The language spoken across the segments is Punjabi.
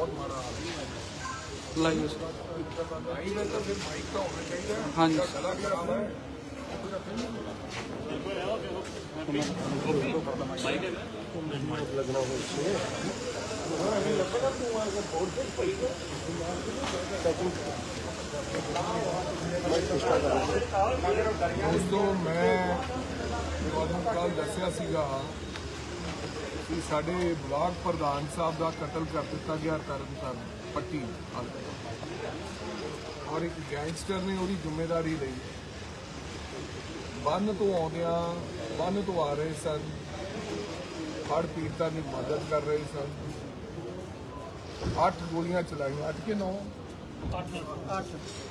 ਬਹੁਤ ਮਾੜਾ ਹਾਲ ਹੈ ਲਾਈਓ ਆਈ ਮੈਂ ਤਾਂ ਫਿਰ ਮਾਈਕ ਤਾਂ ਹੋਣਾ ਚਾਹੀਦਾ ਹੈ। ਹਾਂਜੀ। ਜਿਹੜਾ ਗਲਾ ਖਰਾਬ ਹੈ ਦੋਸਤੋ ਮੈਂ ਤੁਹਾਨੂੰ ਕੱਲ ਦੱਸਿਆ ਸੀਗਾ ਕਿ ਸਾਡੇ ਬਲਾਕ ਪ੍ਰਧਾਨ ਸਾਹਿਬ ਦਾ ਕਤਲ ਕਰ ਦਿੱਤਾ ਗਿਆ ਤਰਨਤਾਰਨ ਪੱਟੀ ਔਰ ਇੱਕ ਗੈਂਗਸਟਰ ਨੇ ਉਹਦੀ ਜ਼ਿੰਮੇਵਾਰੀ ਲਈ ਬੰਨ ਤੋਂ ਆਉਂਦਿਆਂ ਬੰਨ ਤੋਂ ਆ ਰਹੇ ਸਨ ਹੜ ਪੀੜਤਾਂ ਦੀ ਮਦਦ ਕਰ ਰਹੇ ਸਨ। ਅੱਠ ਗੋਲੀਆਂ ਚਲਾਈਆਂ, ਅੱਠ ਕਿ ਨੌ?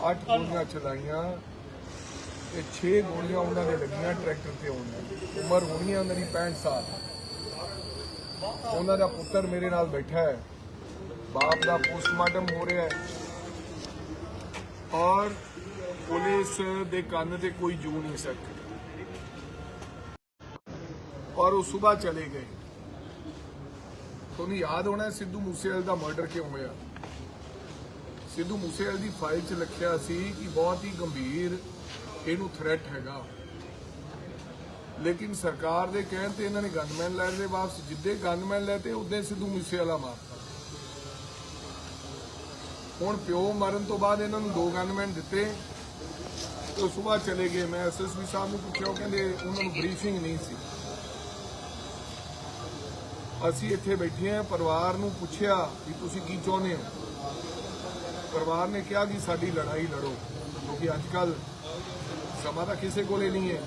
ਅੱਠ ਗੋਲੀਆਂ ਚਲਾਈਆਂ। ਤੇ 6 ਗੋਲੀਆਂ ਉਹਨਾਂ ਦੇ ਲੱਗੀਆਂ, ਟਰੈਕਟਰ ਤੇ ਆਉਂਦੇ ਉਮਰ ਹੋਣੀ ਆ ਉਹਨਾਂ ਦੀ 65 ਸਾਲ। ਉਹਨਾਂ ਦਾ ਪੁੱਤਰ ਮੇਰੇ ਨਾਲ ਬੈਠਾ ਹੈ। ਬਾਪ ਦਾ ਪੋਸਟਮਾਰਟਮ ਹੋ ਰਿਹਾ ਹੈ। ਔਰ ਪੁਲਿਸ ਦੇ ਕੰਨ ਤੇ ਕੋਈ ਜੂ ਨਹੀਂ ਸਕਦੀ ਔਰ ਉਹ ਸਵੇਰ ਚਲੇ ਗਏ। ਤੁਹਾਨੂੰ ਯਾਦ ਹੋਣਾ ਸਿੱਧੂ ਮੂਸੇਵਾਲੇ ਦਾ ਮਰਡਰ ਕਿਉਂ ਹੋਇਆ? ਸਿੱਧੂ ਮੂਸੇਵਾਲੇ ਦੀ ਫਾਈਲ 'ਚ ਲਿਖਿਆ ਸੀ ਕਿ ਬਹੁਤ ਹੀ ਗੰਭੀਰ ਇਹਨੂੰ ਥ੍ਰੈਟ ਹੈਗਾ। ਲੇਕਿਨ ਸਰਕਾਰ ਦੇ ਕਹਿਣ ਤੇ ਇਹਨਾਂ ਨੇ ਗਨਮੈਨ ਲੈ ਦੇ ਵਾਪਸ, ਜਿੱਦੇ ਗਨਮੈਨ ਲੈ ਤੇ ਉਦੋਂ ਸਿੱਧੂ ਮੂਸੇਵਾਲਾ ਮਾਰਤਾ ਹੁਣ ਪਿਓ ਮਰਨ ਤੋਂ ਬਾਅਦ ਇਹਨਾਂ ਨੂੰ ਦੋ ਗਨਮੈਨ ਦਿੱਤੇ, ਤੇ ਉਹ ਸਵੇਰ ਚਲੇ ਗਏ। ਮੈਂ ਐਸਐਸਪੀ ਸਾਹਿਬ ਨੂੰ ਪੁੱਛਿਆ, ਉਹ ਕਹਿੰਦੇ ਉਹਨਾਂ ਨੂੰ ਬਰੀਫਿੰਗ ਨਹੀਂ ਸੀ। ਅਸੀਂ ਇੱਥੇ ਬੈਠੇ ਹਾਂ, ਪਰਿਵਾਰ ਨੂੰ ਪੁੱਛਿਆ ਕਿ ਤੁਸੀਂ ਕੀ ਚਾਹੁੰਦੇ ਹੋ? ਪਰਿਵਾਰ ਨੇ ਕਿਹਾ ਕਿ ਸਾਡੀ ਲੜਾਈ ਲੜੋ, ਕਿਉਂਕਿ ਅੱਜ ਕੱਲ ਸਮਾਂ ਤਾਂ ਕਿਸੇ ਕੋਲੇ ਨਹੀਂ ਹੈ।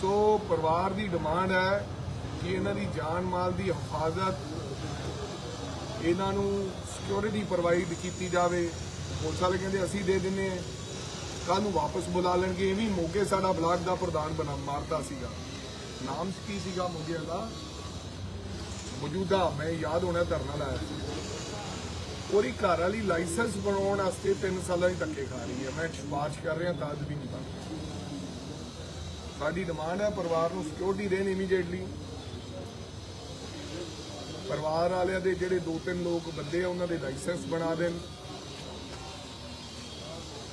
ਸੋ ਪਰਿਵਾਰ ਦੀ ਡਿਮਾਂਡ ਹੈ ਕਿ ਇਹਨਾਂ ਦੀ ਜਾਨ ਮਾਲ ਦੀ ਹਿਫਾਜ਼ਤ ਇਹਨਾਂ ਨੂੰ ਸਿਕਿਉਰਿਟੀ ਪ੍ਰੋਵਾਈਡ ਕੀਤੀ ਜਾਵੇ। ਪੁਲਿਸ ਵਾਲੇ ਕਹਿੰਦੇ, ਅਸੀਂ ਦੇ ਦਿੰਨੇ ਆ ਕੱਲ ਨੂੰ ਵਾਪਸ ਬੁਲਾ ਲੈਣਗੇ। ਇਹ ਵੀ ਮੋਗੇ ਸਾਡਾ ਬਲਾਕ ਦਾ ਪ੍ਰਧਾਨ ਬਣਾ, ਮਾਰਦਾ ਸੀਗਾ। ਨਾਮ ਕੀ ਸੀਗਾ ਮੋਗੇ ਦਾ? ਮੌਜੂਦਾ, ਮੈਂ ਯਾਦ ਹੋਣਾ, ਧਰਨਾ ਲਾਇਆ ਉਹਦੀ ਘਰ ਵਾਲੀ ਲਾਇਸੈਂਸ ਬਣਾਉਣ ਵਾਸਤੇ 3 ਸਾਲਾਂ ਦੀ ਧੱਕੇ ਖਾ ਰਹੀ ਹੈ। ਮੈਂ ਸਿਫਾਰਿਸ਼ ਕਰ ਰਿਹਾ, ਤਾਂ ਅੱਜ ਵੀ ਨਹੀਂ ਬਣ ਸਾਡੀ ਡਿਮਾਂਡ ਹੈ, ਪਰਿਵਾਰ ਨੂੰ ਸਿਕਿਉਰਿਟੀ ਦੇਣ ਇਮੀਡੀਏਟਲੀ ਪਰਿਵਾਰ ਵਾਲਿਆਂ ਦੇ ਜਿਹੜੇ ਦੋ ਤਿੰਨ ਲੋਕ ਬੰਦੇ ਆ, ਉਹਨਾਂ ਦੇ ਲਾਇਸੈਂਸ ਬਣਾ ਦੇਣ।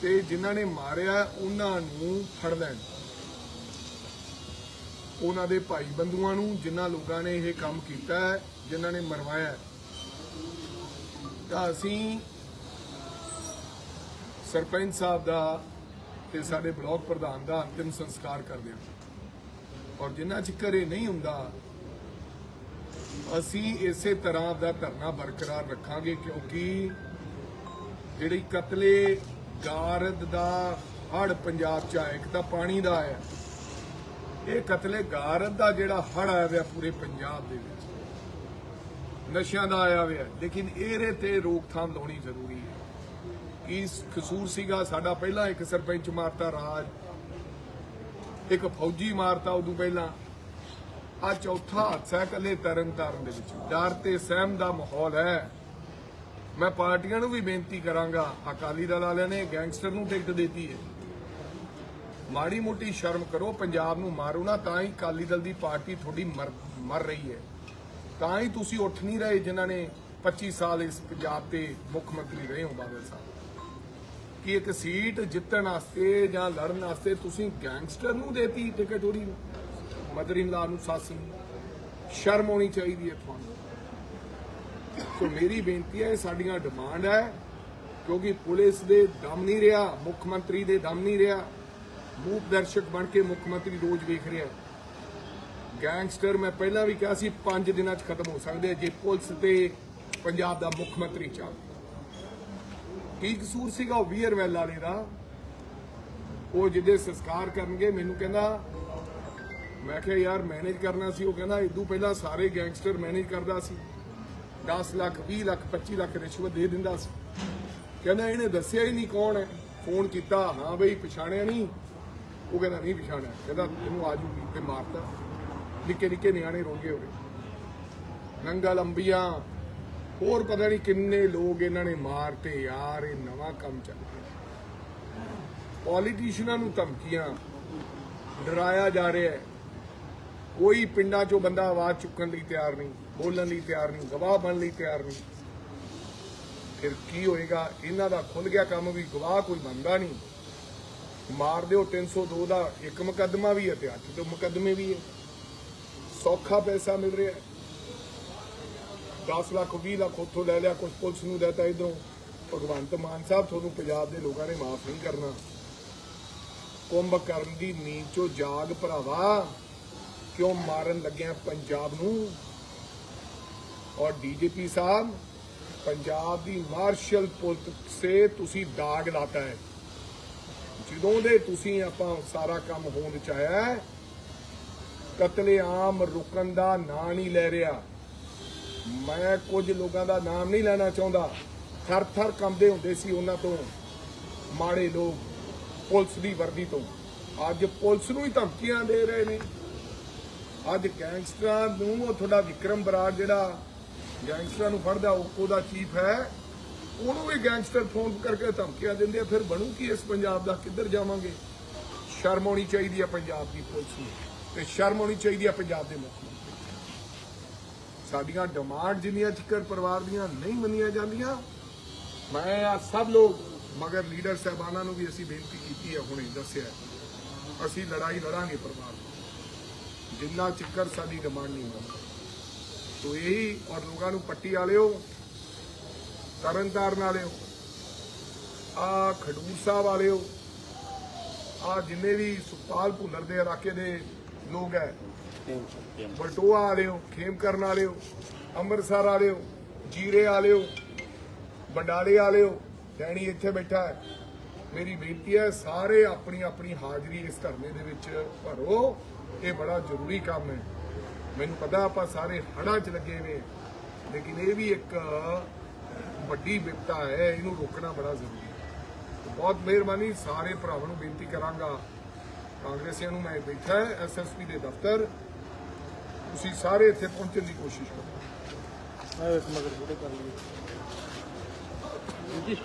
ਤੇ ਜਿਨ੍ਹਾਂ ਨੇ ਮਾਰਿਆ, ਉਹਨਾਂ ਨੂੰ ਫੜ ਲੈਣ। ਉਹਨਾਂ ਦੇ ਭਾਈ ਬੰਧੂਆਂ ਨੂੰ, ਜਿਨ੍ਹਾਂ ਲੋਕਾਂ ਨੇ ਇਹ ਕੰਮ ਕੀਤਾ ਹੈ, ਜਿਨ੍ਹਾਂ ਨੇ ਮਰਵਾਇਆ ਤਾਂ ਅਸੀਂ ਸਰਪੰਚ ਸਾਹਿਬ ਦਾ ਤੇ ਸਾਡੇ ਬਲਾਕ ਪ੍ਰਧਾਨ ਦਾ ਅੰਤਿਮ ਸੰਸਕਾਰ ਕਰਦੇ ਹਾਂ। ਔਰ ਜਿੰਨਾ ਚਿਰ ਇਹ ਨਹੀਂ ਹੁੰਦਾ, ਅਸੀਂ ਇਸੇ ਤਰ੍ਹਾਂ ਦਾ ਧਰਨਾ ਬਰਕਰਾਰ ਰੱਖਾਂਗੇ ਕਿਉਂਕਿ ਜਿਹੜੀ ਕਤਲੇ ਗਾਰਦ ਦਾ ਹੜ ਪੰਜਾਬ ਚ ਆਇਆ, ਇੱਕ ਤਾਂ ਪਾਣੀ ਦਾ ਆਇਆ। ਇਹ ਕਤਲੇ ਗਾਰਦ ਦਾ ਜਿਹੜਾ ਹੜ ਆਇਆ ਹੋਇਆ ਪੂਰੇ ਪੰਜਾਬ ਦੇ ਵਿੱਚ। ਨਸ਼ਿਆਂ ਦਾ ਆਇਆ ਹੋਇਆ, ਲੇਕਿਨ ਇਹਦੇ ਤੇ ਰੋਕਥਾਮ ਲਾਉਣੀ ਜ਼ਰੂਰੀ ਹੈ। ਕੀ ਕਸੂਰ ਸੀਗਾ? ਸਾਡਾ ਪਹਿਲਾਂ ਇੱਕ ਸਰਪੰਚ ਮਾਰਤਾ ਰਾਜ। ਇੱਕ ਫੌਜੀ ਮਾਰਤਾ ਉਦੋਂ ਪਹਿਲਾਂ। ਆ ਚੌਥਾ ਹਾਦਸਾ ਹੈ ਇਕੱਲੇ ਤਰਨ ਤਾਰਨ ਦੇ ਵਿੱਚ। ਡਰ ਤੇ ਸਹਿਮ ਦਾ ਮਾਹੌਲ ਹੈ। ਮੈਂ ਪਾਰਟੀਆਂ ਨੂੰ ਵੀ ਬੇਨਤੀ ਕਰਾਂਗਾ, ਅਕਾਲੀ ਦਲ ਵਾਲਿਆਂ ਨੇ, ਗੈਂਗਸਟਰ ਨੂੰ ਟਿਕਟ ਦਿੱਤੀ ਹੈ। ਮਾੜੀ ਮੋਟੀ ਸ਼ਰਮ ਕਰੋ, ਪੰਜਾਬ ਨੂੰ ਮਾਰੋ ਨਾ, ਤਾਂ ਹੀ ਅਕਾਲੀ ਦਲ ਦੀ ਪਾਰਟੀ ਤੁਹਾਡੀ ਮਰ ਮਰ ਰਹੀ ਹੈ। ਤਾਂ ਹੀ ਤੁਸੀਂ ਉੱਠ ਨਹੀਂ ਰਹੇ ਜਿਨ੍ਹਾਂ ਨੇ 25 ਸਾਲ ਇਸ ਪੰਜਾਬ ਤੇ ਮੁੱਖ ਮੰਤਰੀ ਰਹੇ ਹੋ, ਬਾਦਲ ਸਾਹਿਬ। ਕਿ ਇੱਕ ਸੀਟ ਜਿੱਤਣ ਵਾਸਤੇ ਜਾਂ ਲੜਨ ਵਾਸਤੇ ਤੁਸੀਂ ਗੈਂਗਸਟਰ ਨੂੰ ਦੇਤੀ ਟਿਕਟ ਉਹਦੀ ਮਦਰ ਇਨ ਲਾ ਨੂੰ, ਸੱਸ ਨੂੰ। ਸ਼ਰਮ ਆਉਣੀ ਚਾਹੀਦੀ ਹੈ ਤੁਹਾਨੂੰ। ਸੋ ਮੇਰੀ ਬੇਨਤੀ ਹੈ, ਇਹ ਸਾਡੀਆਂ ਡਿਮਾਂਡ ਹੈ, ਕਿਉਂਕਿ ਪੁਲਿਸ ਦੇ ਦਮ ਨਹੀਂ ਰਿਹਾ ਮੁੱਖ ਮੰਤਰੀ ਦੇ ਦਮ ਨਹੀਂ ਰਿਹਾ। ਮੂਕ ਦਰਸ਼ਕ ਬਣ ਕੇ ਮੁੱਖ ਮੰਤਰੀ ਰੋਜ਼ ਵੇਖ ਰਿਹਾ ਗੈਂਗਸਟਰ, ਮੈਂ ਪਹਿਲਾਂ ਵੀ ਕਿਹਾ ਸੀ 5 ਦਿਨਾਂ 'ਚ ਖਤਮ ਹੋ ਸਕਦੇ ਜੇ ਪੁਲਿਸ ਤੇ ਪੰਜਾਬ ਦਾ ਮੁੱਖ ਮੰਤਰੀ ਚਾਹੇ ਕੀ ਕਸੂਰ ਸੀਗਾ ਉਹ ਵੀਰ ਵੈਲ ਵਾਲੇ ਦਾ? ਉਹ ਜਿਹਦੇ ਸੰਸਕਾਰ ਕਰਨਗੇ, ਮੈਨੂੰ ਕਹਿੰਦਾ, ਮੈਂ ਕਿਹਾ, ਯਾਰ ਮੈਨੇਜ ਕਰਨਾ ਸੀ। ਉਹ ਕਹਿੰਦਾ, ਇਦੋਂ ਪਹਿਲਾਂ ਸਾਰੇ ਗੈਂਗਸਟਰ ਮੈਨੇਜ ਕਰਦਾ ਸੀ। 10 ਲੱਖ 20 ਲੱਖ 25 ਲੱਖ ਰਿਸ਼ਵਤ ਦੇ ਦਿੰਦਾ ਸੀ। ਕਹਿੰਦਾ, ਇਹਨੇ ਦੱਸਿਆ ਹੀ ਨਹੀਂ ਕੌਣ ਹੈ। ਫੋਨ ਕੀਤਾ, ਹਾਂ ਬਈ, ਪਛਾਣਿਆ ਨਹੀਂ। ਉਹ ਕਹਿੰਦਾ, ਨਹੀਂ ਪਛਾਣਿਆ। ਕਹਿੰਦਾ, ਇਹਨੂੰ ਆਜੂਗੀ ਤੇ ਮਾਰਤਾ। ਨਿੱਕੇ ਨਿੱਕੇ ਨਿਆਣੇ ਰੋਗੇ ਹੋਏ। ਨੰਗਲ ਅੰਬੀਆਂ ਹੋਰ ਪਤਾ ਨਹੀਂ ਕਿੰਨੇ ਲੋਕ ਇਹਨਾਂ ਨੇ ਮਾਰਤੇ, ਯਾਰ, ਇਹ ਨਵਾਂ ਕੰਮ ਚੱਲ ਰਿਹਾ ਪੋਲੀਟੀਸ਼ੀਅਨਾਂ ਨੂੰ ਧਮਕੀਆਂ, ਡਰਾਇਆ ਜਾ ਰਿਹਾ ਹੈ। ਕੋਈ ਪਿੰਡਾਂ 'ਚੋਂ ਬੰਦਾ ਆਵਾਜ਼ ਚੁੱਕਣ ਲਈ ਤਿਆਰ ਨਹੀਂ, ਬੋਲਣ ਲਈ ਤਿਆਰ ਨਹੀਂ, ਗਵਾਹ ਬਣਨ ਲਈ ਤਿਆਰ ਨਹੀਂ। ਫਿਰ ਕੀ ਹੋਏਗਾ? ਇਹਨਾਂ ਦਾ ਖੁੱਲ ਗਿਆ ਕੰਮ ਵੀ, ਗਵਾਹ ਕੋਈ ਬਣਦਾ ਨਹੀਂ। ਮਾਰ ਦਿਓ 302 ਦਾ ਇੱਕ ਮੁਕੱਦਮਾ ਵੀ ਹੈ ਤੇ ਅੱਠ ਤੋਂ ਮੁਕੱਦਮੇ ਵੀ ਹੈ। ਸੌਖਾ ਪੈਸਾ ਮਿਲ ਰਿਹਾ ਹੈ। 10 ਲੱਖ 20 ਲੱਖ ਉੱਥੋਂ ਲੈ ਲਿਆ ਕੁਝ ਪੁਲਿਸ ਨੂੰ ਦੇਤਾ ਇਧਰੋਂ। ਭਗਵੰਤ ਮਾਨ ਸਾਹਿਬ ਤੁਹਾਨੂੰ ਪੰਜਾਬ ਦੇ ਲੋਕਾਂ ਨੇ ਮਾਫ ਨਹੀਂ ਕਰਨਾ। ਕੁੰਭ ਕਰਨ ਦੀ ਨੀਂਦ ਚੋਂ ਜਾਗ ਭਰਾਵਾ ਕਿਉਂ ਮਾਰਨ ਲੱਗਿਆ ਪੰਜਾਬ ਨੂੰ? ਔਰ ਡੀਜੀਪੀ ਸਾਹਿਬ ਪੰਜਾਬ ਦੀ ਮਾਰਸ਼ਲ ਪੁਲਿਸ ਸੇ ਤੁਸੀਂ ਦਾਗ ਲਾਤਾ ਹੈ। ਜਦੋਂ ਦੇ ਤੁਸੀਂ ਆਪਾਂ ਸਾਰਾ ਕੰਮ ਹੋਣ ਚ ਆਇਆ ਹੈ, ਕਤਲੇਆਮ ਰੁਕਣ ਦਾ ਨਾਂ ਨਹੀਂ ਲੈ ਰਿਹਾ। ਮੈਂ ਕੁਝ ਲੋਕਾਂ ਦਾ ਨਾਮ ਨਹੀਂ ਲੈਣਾ ਚਾਹੁੰਦਾ। ਥਰ ਥਰ ਕੰਬਦੇ ਹੁੰਦੇ ਸੀ ਉਹਨਾਂ ਤੋਂ। ਮਾੜੇ ਲੋਕ ਪੁਲਿਸ ਦੀ ਵਰਦੀ ਤੋਂ। ਅੱਜ ਪੁਲਿਸ ਨੂੰ ਹੀ ਧਮਕੀਆਂ ਦੇ ਰਹੇ ਨੇ। ਅੱਜ ਗੈਂਗਸਟਰਾਂ ਨੂੰ ਉਹ ਤੁਹਾਡਾ ਵਿਕਰਮ ਬਰਾੜ ਜਿਹੜਾ ਗੈਂਗਸਟਰਾਂ ਨੂੰ ਫੜਦਾ, ਉਹ ਉਹਦਾ ਚੀਫ ਹੈ। ਉਹਨੂੰ ਵੀ ਗੈਂਗਸਟਰ ਫੋਨ ਕਰਕੇ ਧਮਕੀਆਂ ਦਿੰਦੇ ਆ, ਫਿਰ ਬਣੂ ਕੀ ਇਸ ਪੰਜਾਬ ਦਾ? ਕਿੱਧਰ ਜਾਵਾਂਗੇ? ਸ਼ਰਮ ਆਉਣੀ ਚਾਹੀਦੀ ਹੈ ਪੰਜਾਬ ਦੀ ਪੁਲਿਸ ਨੂੰ। ਤੇ ਸ਼ਰਮ ਆਉਣੀ ਚਾਹੀਦੀ ਹੈ ਪੰਜਾਬ ਦੇ ਮੁੱਖ ਮੰਤਰੀ ਸਾਡੀਆਂ ਡਿਮਾਂਡ ਜਿੰਨੀਆਂ ਚਿਕਰ ਪਰਿਵਾਰ ਦੀਆਂ ਨਹੀਂ ਮੰਨੀਆਂ ਜਾਂਦੀਆਂ, ਮੈਂ ਆ ਸਭ ਲੋਕ, ਮਗਰ ਲੀਡਰ ਸਾਹਿਬਾਨਾਂ ਨੂੰ ਵੀ ਅਸੀਂ ਬੇਨਤੀ ਕੀਤੀ ਹੈ, ਹੁਣੇ ਦੱਸਿਆ ਅਸੀਂ ਲੜਾਈ ਲੜਾਂਗੇ ਪਰਿਵਾਰ ਨਾਲ। ਜਿੰਨਾ ਚਿਕਰ ਸਾਡੀ ਡਿਮਾਂਡ ਨਹੀਂ ਮੰਨਦਾ। ਤੋ ਇਹੀ, ਔਰ ਲੋਕਾਂ ਨੂੰ ਪੱਟੀ ਵਾਲਿਓ ਤਰਨਤਾਰਨ ਵਾਲਿਓ, ਆ ਖਡੂਰ ਸਾਹਿਬ ਵਾਲਿਓ, ਆ ਜਿੰਨੇ ਵੀ ਸੁਖਪਾਲ ਭੁੱਲਰ ਦੇ ਇਲਾਕੇ ਦੇ ਲੋਕ ਹੈ ਬਲਟੋਆ ਵਾਲਿਓ ਖੇਮ ਕਰਨ ਵਾਲਿਓ, ਅੰਮ੍ਰਿਤਸਰ ਵਾਲਿਓ, ਜੀਰੇ ਵਾਲਿਓ, ਬੰਡਾਲੇ ਵਾਲਿਓ, ਡੈਣੀ ਇੱਥੇ ਬੈਠਾ ਹੈ। ਮੇਰੀ ਬੇਨਤੀ ਹੈ, ਸਾਰੇ ਆਪਣੀ ਆਪਣੀ ਹਾਜ਼ਰੀ ਇਸ ਧਰਨੇ ਦੇ ਵਿੱਚ ਭਰੋ। ਇਹ ਬੜਾ ਜ਼ਰੂਰੀ ਕੰਮ ਹੈ। ਮੈਨੂੰ ਪਤਾ ਆਪਾਂ ਸਾਰੇ ਹੜਾਂ 'ਚ ਲੱਗੇ ਨੇ ਲੇਕਿਨ ਇਹ ਵੀ ਇੱਕ ਵੱਡੀ ਵਿਪਤਾ ਹੈ, ਇਹਨੂੰ ਰੋਕਣਾ ਬੜਾ ਜ਼ਰੂਰੀ ਹੈ। ਬਹੁਤ ਮਿਹਰਬਾਨੀ, ਸਾਰੇ ਭਰਾਵਾਂ ਨੂੰ ਬੇਨਤੀ ਕਰਾਂਗਾ। ਕਾਂਗਰਸੀਆਂ ਨੂੰ ਮੈਂ ਬੈਠਾ ਹੈ ਐਸਐਸਪੀ ਦੇ ਦਫ਼ਤਰ। ਤੁਸੀਂ ਸਾਰੇ ਇੱਥੇ ਪਹੁੰਚਣ ਦੀ ਕੋਸ਼ਿਸ਼ ਕਰੋ। ਮੈਂ ਇਸ ਮਗਰ ਥੋੜੇ ਕਰ ਲਈ ਜੀ।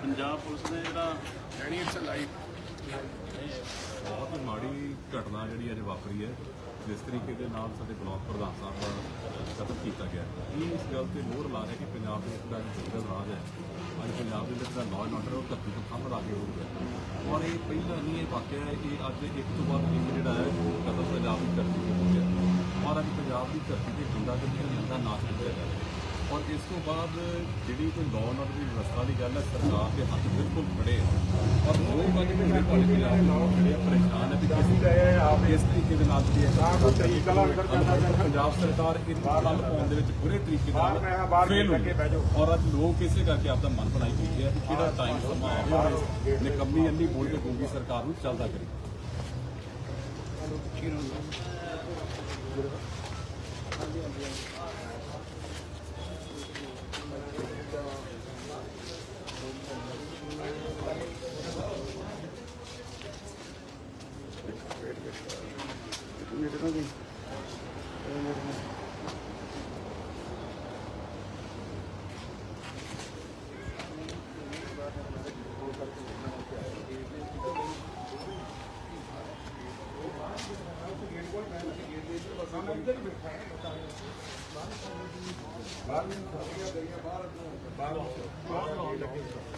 ਪੰਜਾਬ ਪੁਲਿਸ ਨੇ ਜਿਹੜਾ ਡੈਡੀ ਇਟਸ ਲਾਈਵ ਬਹੁਤ ਹੀ ਮਾੜੀ ਘਟਨਾ ਜਿਹੜੀ ਅੱਜ ਵਾਪਰੀ ਹੈ। ਜਿਸ ਤਰੀਕੇ ਦੇ ਨਾਲ ਸਾਡੇ ਬਲਾਕ ਪ੍ਰਧਾਨ ਸਾਹਿਬ ਦਾ ਕਤਲ ਕੀਤਾ ਗਿਆ, ਇਹ ਇਸ ਗੱਲ ਤੇ ਮੋਹਰ ਲਾ ਰਿਹਾ ਕਿ ਪੰਜਾਬ ਦੇ ਜਿਹੜਾ ਜੰਗਲ ਰਾਜ ਹੈ, ਅੱਜ ਪੰਜਾਬ ਦੇ ਵਿੱਚ ਦਾ ਲਾਅ ਐਂਡ ਆਰਡਰ ਉਹ ਧਰਤੀ ਤੋਂ ਖੰਭ ਲਾ ਕੇ ਹੋ ਗਿਆ। ਔਰ ਇਹ ਪਹਿਲਾ ਨਹੀਂ ਇਹ ਵਾਕਿਆ ਹੈ ਕਿ ਅੱਜ ਇੱਕ ਤੋਂ ਬਾਅਦ ਇੱਕ ਜਿਹੜਾ ਹੈ, ਕਤਲ ਪੰਜਾਬ ਦੀ ਧਰਤੀ ਤੇ ਹੋ ਗਿਆ। ਔਰ ਅੱਜ ਪੰਜਾਬ ਦੀ ਧਰਤੀ ਤੇ ਗੁੰਡਾ ਗਰਦੀ ਦਾ ਨਾਸ਼ ਕੀਤਾ ਜਾ ਔਰ ਇਸ ਤੋਂ ਬਾਅਦ ਜਿਹੜੀ ਕੋਈ ਲਾਅ ਆਰਡਰ ਦੀ ਵਿਵਸਥਾ ਦੀ ਗੱਲ ਹੈ ਸਰਕਾਰ ਦੇ ਹੱਥ ਬਿਲਕੁਲ ਖੜੇ ਆ। ਔਰ ਲੋਕ ਅੱਜ ਦੇ ਨਾਲ ਖੜੇ ਆ ਪਰੇਸ਼ਾਨ ਹੈ ਵੀ ਕਿਸ ਇਸ ਤਰੀਕੇ ਦੇ ਨਾਲ ਜਿਹੜੀ ਹੈ? ਪੰਜਾਬ ਸਰਕਾਰ ਇਹ ਗੱਲ ਪਾਉਣ ਦੇ ਵਿੱਚ ਪੂਰੇ ਤਰੀਕੇ ਨਾਲ ਫੇਲ ਹੋਈ ਔਰ ਅੱਜ ਲੋਕ ਇਸੇ ਕਰਕੇ ਆਪਦਾ ਮਨ ਬਣਾਈ ਹੋਈ ਹੈ ਕਿ ਕਿਹੜਾ ਟਾਈਮ ਸਮਾਂ ਆਵੇ ਨਿਕੰਮੀ ਇੰਨੀ ਬੋਲ ਕੇ ਗੂੰਗੀ ਸਰਕਾਰ ਨੂੰ ਚੱਲਦਾ ਕਰੇ।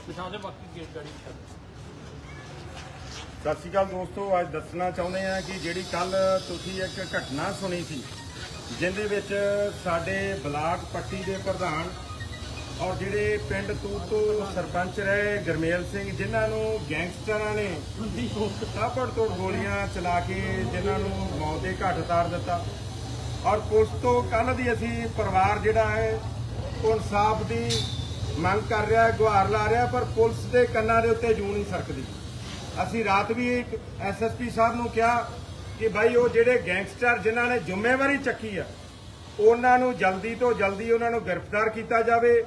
ਪਿਛਾਂ ਦੇ ਬਾਕੀ ਗੇਟ ਗਾੜੀ ਸਤਿ ਸ਼੍ਰੀ ਅਕਾਲ ਦੋਸਤੋ, ਅੱਜ ਦੱਸਣਾ ਚਾਹੁੰਦੇ ਹਾਂ ਕਿ ਜਿਹੜੀ ਕੱਲ ਤੁਸੀਂ ਇੱਕ ਘਟਨਾ ਸੁਣੀ ਸੀ, ਜਿਹਦੇ ਵਿੱਚ ਸਾਡੇ ਬਲਾਕ ਪੱਟੀ ਦੇ ਪ੍ਰਧਾਨ ਔਰ ਜਿਹੜੇ ਪਿੰਡ ਤੂ ਤੋਂ ਸਰਪੰਚ ਰਹੇ ਗਰਮੇਲ ਸਿੰਘ, ਜਿਨ੍ਹਾਂ ਨੂੰ ਗੈਂਗਸਟਰਾਂ ਨੇ ਤਾਪੜ ਤੋੜ ਗੋਲੀਆਂ ਚਲਾ ਕੇ ਜਿਨ੍ਹਾਂ ਨੂੰ ਮੌਤ ਦੇ ਘਾਟ ਉਤਾਰ ਦਿੱਤਾ। ਔਰ ਪੁਲਿਸ ਤੋਂ ਕੱਲ ਦੀ ਅਸੀਂ ਪਰਿਵਾਰ ਜਿਹੜਾ ਹੈ, ਉਹ ਇਨਸਾਫ ਦੀ ਮੰਗ ਕਰ ਰਿਹਾ, ਗੁਹਾਰ ਲਾ ਰਿਹਾ, ਪਰ ਪੁਲਿਸ ਦੇ ਕੰਨਾਂ ਦੇ ਉੱਤੇ ਜੂ ਨਹੀਂ ਸਰਕਦੀ। ਅਸੀਂ ਰਾਤ ਵੀ ਇੱਕ ਐਸਐਸਪੀ ਸਾਹਿਬ ਨੂੰ ਕਿਹਾ ਕਿ ਭਾਈ ਉਹ ਜਿਹੜੇ ਗੈਂਗਸਟਰ ਜਿਨ੍ਹਾਂ ਨੇ ਜ਼ਿੰਮੇਵਾਰੀ ਚੱਕੀ ਆ, ਉਹਨਾਂ ਨੂੰ ਜਲਦੀ ਤੋਂ ਜਲਦੀ ਉਹਨਾਂ ਨੂੰ ਗ੍ਰਿਫਤਾਰ ਕੀਤਾ ਜਾਵੇ,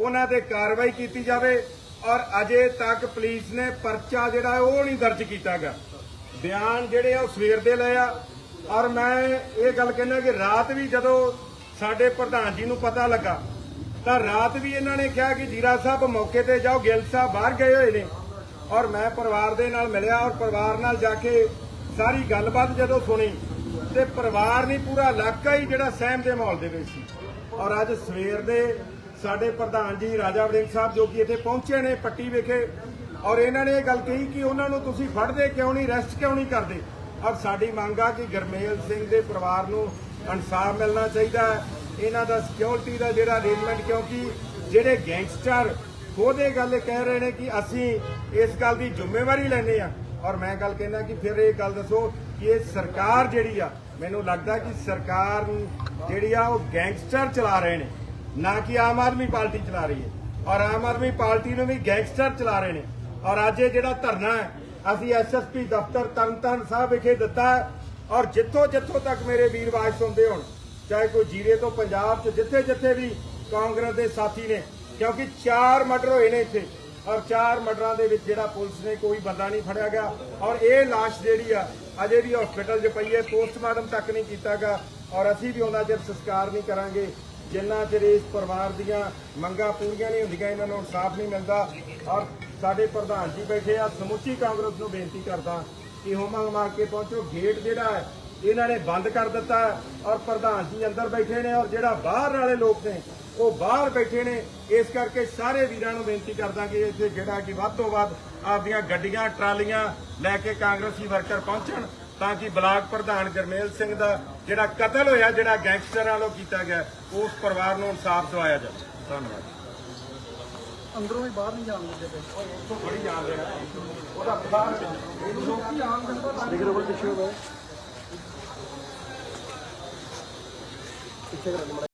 ਉਹਨਾਂ ਤੇ ਕਾਰਵਾਈ ਕੀਤੀ ਜਾਵੇ ਔਰ ਅਜੇ ਤੱਕ ਪੁਲਿਸ ਨੇ ਪਰਚਾ ਜਿਹੜਾ ਉਹ ਨਹੀਂ ਦਰਜ ਕੀਤਾਗਾ ਬਿਆਨ ਜਿਹੜੇ ਆ ਉਹ ਸਵੇਰ ਦੇ ਲਏ ਆ ਔਰ ਮੈਂ ਇਹ ਗੱਲ ਕਹਿੰਦਾ ਕਿ ਰਾਤ ਵੀ ਜਦੋਂ ਸਾਡੇ ਪ੍ਰਧਾਨ ਜੀ ਨੂੰ ਪਤਾ ਲੱਗਾ ਤਾਂ ਰਾਤ ਵੀ ਇਹਨਾਂ ਨੇ ਕਿਹਾ ਕਿ ਜੀਰਾ ਸਾਹਿਬ ਮੌਕੇ ਤੇ ਜਾਓ, ਗਿੱਲ ਸਾਹਿਬ ਬਾਹਰ ਗਏ ਹੋਏ ਨੇ। ਔਰ ਮੈਂ ਪਰਿਵਾਰ ਦੇ ਨਾਲ ਮਿਲਿਆ ਔਰ ਪਰਿਵਾਰ ਨਾਲ ਜਾ ਕੇ ਸਾਰੀ ਗੱਲਬਾਤ ਜਦੋਂ ਸੁਣੀ ਤੇ ਪਰਿਵਾਰ ਨਹੀਂ, ਪੂਰਾ ਇਲਾਕਾ ਹੀ ਜਿਹੜਾ ਸਹਿਮ ਦੇ ਮਾਹੌਲ ਦੇ ਵਿੱਚ ਸੀ। ਔਰ ਅੱਜ ਸਵੇਰ ਦੇ ਸਾਡੇ ਪ੍ਰਧਾਨ ਜੀ ਰਾਜਾ ਵੜਿੰਗ ਸਾਹਿਬ ਜੋ ਕਿ ਇੱਥੇ ਪਹੁੰਚੇ ਨੇ ਪੱਟੀ ਵਿਖੇ, ਔਰ ਇਹਨਾਂ ਨੇ ਇਹ ਗੱਲ ਕਹੀ ਕਿ ਉਹਨਾਂ ਨੂੰ ਤੁਸੀਂ ਫੜਦੇ ਕਿਉਂ ਨਹੀਂ ਰੈਸਟ ਕਿਉਂ ਨਹੀਂ ਕਰਦੇ? ਔਰ ਸਾਡੀ ਮੰਗ ਆ ਕਿ ਗਰਮੇਲ ਸਿੰਘ ਦੇ ਪਰਿਵਾਰ ਨੂੰ ਇਨਸਾਫ ਮਿਲਣਾ ਚਾਹੀਦਾ ਇਹਨਾਂ ਦਾ ਸਿਕਿਉਰਿਟੀ ਦਾ ਜਿਹੜਾ ਅਰੇਂਜਮੈਂਟ ਕਿਉਂਕਿ ਜਿਹੜੇ ਗੈਂਗਸਟਰ ਖੁਦ ਇਹ ਗੱਲ ਕਹਿ ਰਹੇ ਨੇ ਕਿ ਅਸੀਂ ਇਸ ਗੱਲ ਦੀ ਜ਼ਿੰਮੇਵਾਰੀ ਲੈਂਦੇ ਆ ਔਰ ਮੈਂ ਗੱਲ ਕਹਿੰਦਾ ਕਿ ਫਿਰ ਇਹ ਗੱਲ ਦੱਸੋ ਕਿ ਇਹ ਸਰਕਾਰ ਜਿਹੜੀ ਆ, ਮੈਨੂੰ ਲੱਗਦਾ ਕਿ ਸਰਕਾਰ ਜਿਹੜੀ ਆ ਉਹ ਗੈਂਗਸਟਰ ਚਲਾ ਰਹੇ ਨੇ, ਨਾ ਕਿ ਆਮ ਆਦਮੀ ਪਾਰਟੀ ਚਲਾ ਰਹੀ ਹੈ। ਔਰ ਆਮ ਆਦਮੀ ਪਾਰਟੀ ਨੂੰ ਵੀ ਗੈਂਗਸਟਰ ਚਲਾ ਰਹੇ ਨੇ। ਔਰ ਅੱਜ ਇਹ ਜਿਹੜਾ ਧਰਨਾ ਹੈ, ਅਸੀਂ ਐਸਐਸਪੀ ਦਫ਼ਤਰ ਤਰਨਤਾਰਨ ਸਾਹਿਬ ਵਿਖੇ ਦਿੱਤਾ ਹੈ। ਔਰ ਜਿੱਥੋਂ ਜਿੱਥੋਂ ਤੱਕ ਮੇਰੇ ਵੀਰ ਆਵਾਜ਼ ਸੁਣਦੇ ਹੋਣ, ਚਾਹੇ ਕੋਈ ਜੀਰੇ ਤੋਂ ਪੰਜਾਬ 'ਚ, ਜਿੱਥੇ ਜਿੱਥੇ ਵੀ ਕਾਂਗਰਸ ਦੇ ਸਾਥੀ ਨੇ ਕਿਉਂਕਿ ਚਾਰ ਮਰਡਰ ਹੋਏ ਨੇ ਇੱਥੇ ਔਰ ਚਾਰ ਮਰਡਰਾਂ ਦੇ ਵਿੱਚ ਜਿਹੜਾ ਪੁਲਿਸ ਨੇ ਕੋਈ ਬੰਦਾ ਨਹੀਂ ਫੜਿਆ ਗਿਆ ਔਰ ਇਹ ਲਾਸ਼ ਜਿਹੜੀ ਆ, ਅਜੇ ਵੀ ਹਸਪੀਟਲ 'ਚ ਪਈ ਹੈ ਪੋਸਟਮਾਰਟਮ ਤੱਕ ਨਹੀਂ ਕੀਤਾ ਕੀਤਾਗਾ ਔਰ ਅਸੀਂ ਵੀ ਉਹਨਾਂ ਚਿਰ ਸੰਸਕਾਰ ਨਹੀਂ ਕਰਾਂਗੇ। ਜਿੰਨਾ ਚਿਰ ਇਸ ਪਰਿਵਾਰ ਦੀਆਂ ਮੰਗਾਂ ਪੂਰੀਆਂ ਨਹੀਂ ਹੁੰਦੀਆਂ, ਇਹਨਾਂ ਨੂੰ ਇਨਸਾਫ ਨਹੀਂ ਮਿਲਦਾ ਔਰ ਸਾਡੇ ਪ੍ਰਧਾਨ ਜੀ ਬੈਠੇ ਆ, ਸਮੁੱਚੀ ਕਾਂਗਰਸ ਨੂੰ ਬੇਨਤੀ ਕਰਦਾ ਕਿ ਹੋਮਾ ਮਾਰ ਕੇ ਪਹੁੰਚੋ, ਗੇਟ ਜਿਹੜਾ ਹੈ ਇਹਨਾਂ ਨੇ ਬੰਦ ਕਰ ਦਿੱਤਾ ਹੈ ਔਰ ਪ੍ਰਧਾਨ ਜੀ ਅੰਦਰ ਬੈਠੇ ਨੇ ਔਰ ਜਿਹੜਾ ਬਾਹਰ ਵਾਲੇ ਲੋਕ ਨੇ ਉਹ ਬਾਹਰ ਬੈਠੇ ਨੇ। ਇਸ ਕਰਕੇ ਸਾਰੇ ਵੀਰਾਂ ਨੂੰ ਬੇਨਤੀ ਕਰਦਾ ਕਿ ਇੱਥੇ ਜਿਹੜਾ ਕਿ ਵੱਧ ਤੋਂ ਵੱਧ ਆਪਦੀਆਂ ਗੱਡੀਆਂ ਟਰਾਲੀਆਂ ਲੈ ਕੇ ਕਾਂਗਰਸੀ ਵਰਕਰ ਪਹੁੰਚਣ ਤਾਂ ਕਿ ਬਲਾਕ ਪ੍ਰਧਾਨ ਗਰਮੇਲ ਸਿੰਘ ਦਾ ਜਿਹੜਾ ਕਤਲ ਹੋਇਆ ਜਿਹੜਾ ਗੈਂਗਸਟਰਾਂ ਵੱਲੋਂ ਕੀਤਾ ਗਿਆ ਉਸ ਪਰਿਵਾਰ ਨੂੰ ਇਨਸਾਫ ਦਿਵਾਇਆ ਜਾਵੇ। ਧੰਨਵਾਦ। ਅੰਦਰੋਂ ਵੀ ਬਾਹਰ ਨਹੀਂ ਜਾਣ ਦਿੰਦੇ ਪਏ। ਉੱਥੋਂ ਬੜੀ ਜਾਣ ਦੇਣਾ ਉਹਦਾ ਬਾਹਰ ਲੋਕੀ ਆਮ ਜਨਤਾ ਦੇਖੋ ਕੋਲ ਪਿੱਛੇ ਹੋਵੇ ਪਿੱਛੇ ਕਰ